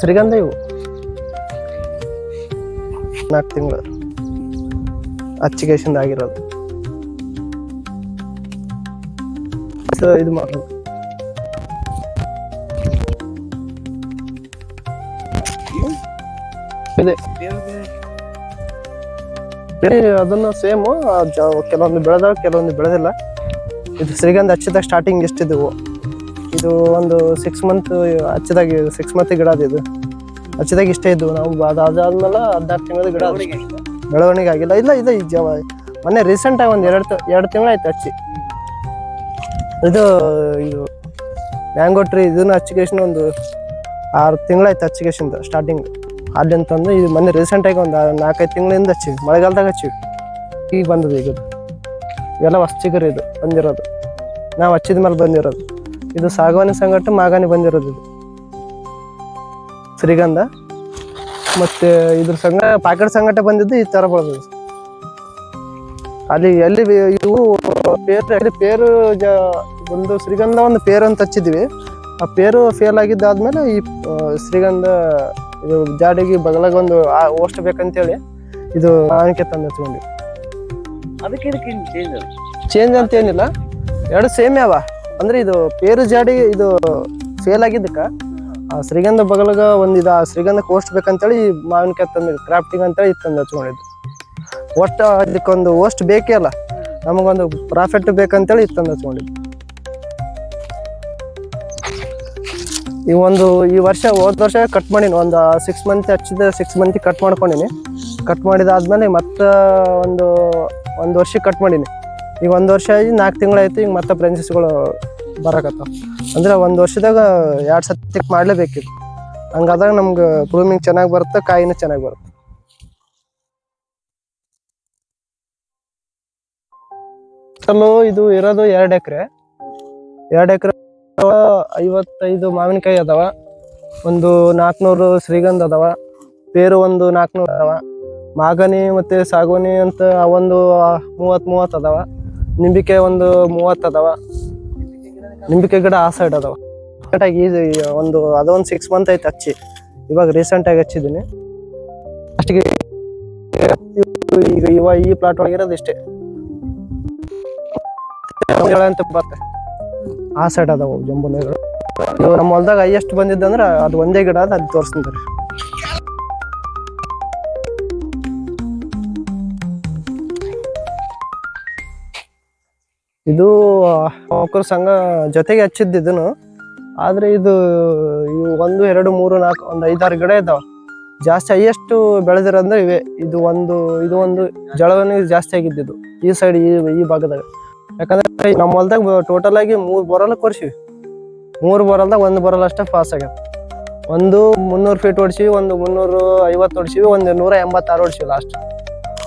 ಶ್ರೀಗಂಧ ಇವು. ನಾಲ್ಕು ತಿಂಗಳು. ಹಚ್ಚಿಗೆಸಿಂದ ಆಗಿರೋದು. ಇದು ಮಾಡೋದು ಇದೆ. ಅದನ್ನ ಸೇಮು ಕೆಲವೊಂದು ಬೆಳೆದ ಕೆಲವೊಂದು ಬೆಳೆದಿಲ್ಲ. ಇದು ಶ್ರೀಗಂಧ ಹಚ್ಚಿದಾಗ ಸ್ಟಾರ್ಟಿಂಗ್ ಎಷ್ಟಿದ್ವು? ಇದು ಒಂದು ಸಿಕ್ಸ್ ಮಂತ್ ಹಚ್ಚಿದಾಗ ಸಿಕ್ಸ್ ಮಂತ್ ಗಿಡ ಅದು ಇದು. ಹಚ್ಚಿದಾಗ ಇಷ್ಟೇ ಇದ್ವು ನಾವು. ಅದು ಅದಾದ್ಮೇಲೆ ಹದಿನಾರು ತಿಂಗಳ ಗಿಡ. ಬೆಳವಣಿಗೆ ಆಗಿಲ್ಲ? ಇಲ್ಲ ಇದು ಜವ ಮೊನ್ನೆ ರೀಸೆಂಟ್ ಆಗಿ ಒಂದು ಎರಡು ಎರಡು ತಿಂಗಳಾಯ್ತು ಹಚ್ಚಿ. ಇದು ಇದು ಮ್ಯಾಂಗೋ ಟ್ರೀ ಇದನ್ನ ಹಚ್ಚಿಕೇಶನ್ ಒಂದು ಆರು ತಿಂಗಳಾಯ್ತು ಹಚ್ಚಿಕೇಶನ್ ಸ್ಟಾರ್ಟಿಂಗ್ ಅಲ್ಲಿಂತಂದು ಇದು ಮೊನ್ನೆ ರೀಸೆಂಟಾಗಿ ಒಂದು ನಾಲ್ಕೈದು ತಿಂಗಳಿಂದ ಹಚ್ಚಿವಿ. ಮಳೆಗಾಲದಾಗ ಹಚ್ಚಿವಿ. ಈಗ ಬಂದದ ಈಗ. ಇವೆಲ್ಲ ಹೊಸ ಚಿಗುರು ಇದು ಬಂದಿರೋದು. ನಾವು ಹಚ್ಚಿದ ಮೇಲೆ ಬಂದಿರೋದು. ಇದು ಸಾಗವಾನಿ ಸಂಗಟ ಮಾಗಾನಿ ಬಂದಿರೋದು ಇದು. ಶ್ರೀಗಂಧ. ಮತ್ತೆ ಇದ್ರ ಸಂಗ ಪಾಕೆಟ್ ಸಂಗಟ ಬಂದಿದ್ದು ಈ ತರ ಬಳ ಅಲ್ಲಿ ಎಲ್ಲಿ ಇವು ಪೇರು ಅಲ್ಲಿ ಪೇರು ಒಂದು ಶ್ರೀಗಂಧ ಒಂದು ಪೇರು ಅಂತ ಹಚ್ಚಿದ್ವಿ. ಆ ಪೇರು ಫೇಲ್ ಆಗಿದ್ದಾದ್ಮೇಲೆ ಈ ಶ್ರೀಗಂಧ ಇದು ಜಾಡಿಗೆ ಬಗಲಾಗ ಒಂದು ಓಸ್ಟ್ ಬೇಕಂತೇಳಿ ಇದು ಆಣಿಕೆ ತಂದು ಹಚ್ಕೊಂಡ್ವಿ. ಅದಕ್ಕೆ ಚೇಂಜ್ ಅಂತ ಏನಿಲ್ಲ. ಎರಡು ಸೇಮ್ ಯಾವ? ಅಂದ್ರೆ ಇದು ಪೇರು ಜಾಡಿ ಇದು ಫೇಲ್ ಆಗಿದ್ದಕ್ಕ. ಶ್ರೀಗಂಧ ಬಗಲಗ ಒಂದ್ ಇದು ಶ್ರೀಗಂಧ ಕೋಸ್ಟ್ ಬೇಕಂತೇಳಿ ಮಾವಿನಕಾಯಿ ತಂದಿದ್ದು ಕ್ರಾಫ್ಟಿಂಗ್ ಅಂತೇಳಿ ತಂದು ಹಚ್ಕೊಂಡಿದ್ದು. ಒಟ್ಟು ಅದಕ್ಕೊಂದು ಓಸ್ಟ್ ಬೇಕೇ ಅಲ್ಲ, ನಮಗೊಂದು ಪ್ರಾಫಿಟ್ ಬೇಕಂತೇಳಿ ತಂದು ಹಚ್ಕೊಂಡಿದ್ದು. ಈ ಒಂದು, ಈ ವರ್ಷ, ಹೋದ ವರ್ಷ ಕಟ್ ಮಾಡೀನಿ, ಒಂದು ಸಿಕ್ಸ್ ಮಂತ್ ಹಚ್ಚಿದ ಸಿಕ್ಸ್ ಮಂತ್ ಕಟ್ ಮಾಡ್ಕೊಂಡಿನಿ. ಕಟ್ ಮಾಡಿದಾದ್ಮೇಲೆ ಮತ್ತೆ ಒಂದು ಒಂದು ವರ್ಷ ಕಟ್ ಮಾಡೀನಿ. ಈಗ ಒಂದು ವರ್ಷ ಆಗಿ ನಾಲ್ಕು ತಿಂಗಳಾಯ್ತು, ಈಗ ಮತ್ತೆ ಬ್ರಾಂಚಸ್ಗಳು ಬರಕತ್ತಾವ. ಅಂದ್ರೆ ಒಂದು ವರ್ಷದಾಗ ಎರಡು ಸತಿ ಮಾಡ್ಲೇಬೇಕಿತ್ತು. ಹಂಗಾದಾಗ ನಮ್ಗೆ ಗ್ರೂಮಿಂಗ್ ಚೆನ್ನಾಗಿ ಬರುತ್ತೆ, ಕಾಯಿನೂ ಚೆನ್ನಾಗಿ ಬರುತ್ತೆ. ಟೋಟಲು ಇದು ಇರೋದು ಎರಡು ಎಕರೆ. ಎರಡು ಎಕರೆ ಐವತ್ತೈದು ಮಾವಿನಕಾಯಿ ಅದಾವ. ಒಂದು ನಾಲ್ಕುನೂರು ಶ್ರೀಗಂಧ ಅದಾವ. ಪೇರು ಒಂದು ನಾಲ್ಕುನೂರು ಅದಾವ. ಮಾಗನಿ ಮತ್ತೆ ಸಾಗೋನಿ ಅಂತ ಒಂದು ಮೂವತ್ತು ಮೂವತ್ತು ಅದಾವ. ನಿಂಬಿಕೆ ಒಂದು ಮೂವತ್ತು ಅದಾವ. ನಿಂಬಿಕೆ ಗಿಡ ಆ ಸೈಡ್ ಅದಾವ. ಕರೆಕ್ಟಾಗಿ ಈಸಿ ಒಂದು ಅದೊಂದು ಸಿಕ್ಸ್ ಮಂತ್ ಐತೆ ಹಚ್ಚಿ. ಇವಾಗ ರೀಸೆಂಟಾಗಿ ಹಚ್ಚಿದ್ದೀನಿ. ಅಷ್ಟಿಗೆ ಈಗ ಇವಾಗ ಈ ಪ್ಲಾಟ್ ಒಳಗಿರೋದು ಇಷ್ಟೇ. ಅಂತ ಆ ಸೈಡ್ ಅದಾವ ಜಂಬು ನಮ್ಮ ಹೊಲ್ದಾಗ ಹೈಯೆಸ್ಟ್ ಬಂದಿದ್ದಂದ್ರೆ ಅದು ಒಂದೇ ಗಿಡ ಅದ, ಅದು ತೋರಿಸ್ತೀನಿ ಇದು ಒಕ್ಕರ ಸಂಘ ಜೊತೆಗೆ ಹಚ್ಚಿದ್ದು ಇದನ್ನು. ಆದರೆ ಇದು, ಇವು ಒಂದು, ಎರಡು, ಮೂರು, ನಾಲ್ಕು, ಒಂದು ಐದಾರು ಗಿಡ ಇದ್ದಾವೆ ಜಾಸ್ತಿ ಹೈಯೆಸ್ಟ್ ಬೆಳೆದಿರೋದ್ರೆ ಇವೆ. ಇದು ಒಂದು ಇದು ಒಂದು ಜಳವಣಿ ಜಾಸ್ತಿ ಆಗಿದ್ದಿದ್ದು ಈ ಸೈಡ್ ಈ ಈ ಭಾಗದಾಗ. ಯಾಕಂದ್ರೆ ನಮ್ಮ ಹೊಲ್ದಾಗ ಟೋಟಲ್ ಆಗಿ ಮೂರು ಬರಲ್ಲ ಕೊರ್ಸಿವಿ ಮೂರು ಬರಲ್ದಾಗ ಒಂದು ಬರಲ್ಲ ಅಷ್ಟೇ ಪಾಸ್ ಆಗ್ಯಾವ. ಒಂದು ಮುನ್ನೂರು ಫೀಟ್ ಹೊಡ್ಸಿವಿ ಒಂದು ಮುನ್ನೂರು ಐವತ್ತು ಹೊಡ್ಸಿವಿ ಒಂದು ನೂರ ಎಂಬತ್ತಾರು ಹೊಡ್ಸಿವಿ ಲಾಸ್ಟ್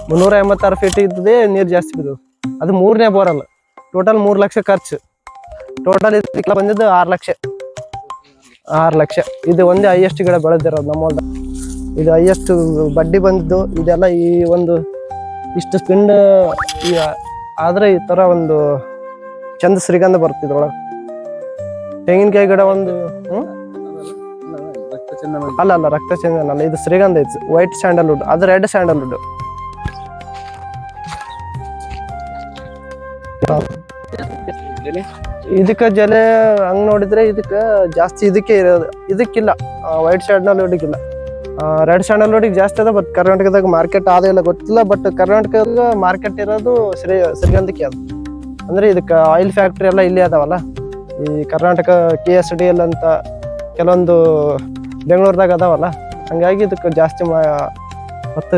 ಮುನ್ನೂರ ಎಂಬತ್ತಾರು ಫೀಟ್ ಇದ್ದದೇ ನೀರು ಜಾಸ್ತಿ ಬಿದ್ದವು. ಅದು ಮೂರನೇ ಬರಲ್ಲ ಟೋಟಲ್ ಮೂರು ಲಕ್ಷ ಖರ್ಚು. ಟೋಟಲ್ ಇದಕ್ಕೆ ಬಂದಿದ್ದು ಆರು ಲಕ್ಷ. ಆರು ಲಕ್ಷ. ಇದು ಒಂದೇ ಹೈಯೆಸ್ಟ್ ಗಿಡ ಬೆಳೆದಿರೋದು ನಮ್ಮ ಹೊಲ್ದ. ಇದು ಹೈಯೆಸ್ಟ್ ಬಡ್ಡಿ ಬಂದಿದ್ದು. ಇದೆಲ್ಲ ಈ ಒಂದು ಇಷ್ಟು ಸ್ಪಿಂಡ್ ಈಗ ಆದರೆ ಈ ಥರ ಒಂದು ಚಂದ ಶ್ರೀಗಂಧ ಬರ್ತಿದ್ರೊಳಗೆ ತೆಂಗಿನಕಾಯಿ ಗಿಡ ಒಂದು ಹ್ಞೂ ಅಲ್ಲ ಅಲ್ಲ ರಕ್ತ ಚಂದನ ಅಲ್ಲ ಇದು ಶ್ರೀಗಂಧ ಐತಿ ವೈಟ್ ಸ್ಯಾಂಡಲ್ವುಡ್ ಅದು ರೆಡ್ ಸ್ಯಾಂಡಲ್ವುಡ್ ಇದಕ್ಕ ಜಲೆ ಹಂಗ್ ನೋಡಿದ್ರೆ ಇದಕ್ಕೆ ಜಾಸ್ತಿ ಇದಕ್ಕೆ ಇರೋದು. ಇದಕ್ಕಿಲ್ಲ. ವೈಟ್ ಸ್ಯಾಂಡಲ್ವುಡ್ಗಿಲ್ಲ ರೆಡ್ ಸ್ಯಾಂಡಲ್ವುಡ್ಗೆ ಜಾಸ್ತಿ ಅದ ಬಟ್ ಕರ್ನಾಟಕದಾಗ ಮಾರ್ಕೆಟ್ ಆದ ಇಲ್ಲ, ಗೊತ್ತಿಲ್ಲ ಬಟ್ ಕರ್ನಾಟಕದಾಗ ಮಾರ್ಕೆಟ್ ಇರೋದು ಶ್ರೀ ಶ್ರೀಗಂಧಕ್ಕೆ ಅದು. ಅಂದ್ರೆ ಇದಕ್ಕೆ ಆಯಿಲ್ ಫ್ಯಾಕ್ಟ್ರಿ ಎಲ್ಲ ಇಲ್ಲೇ ಅದಾವಲ್ಲ? ಈ Karnataka K S D L ಅಂತ ಕೆಲವೊಂದು ಬೆಂಗಳೂರದಾಗ ಅದಾವಲ್ಲ? ಹಂಗಾಗಿ ಇದಕ್ಕೆ ಜಾಸ್ತಿ ಮತ್ತು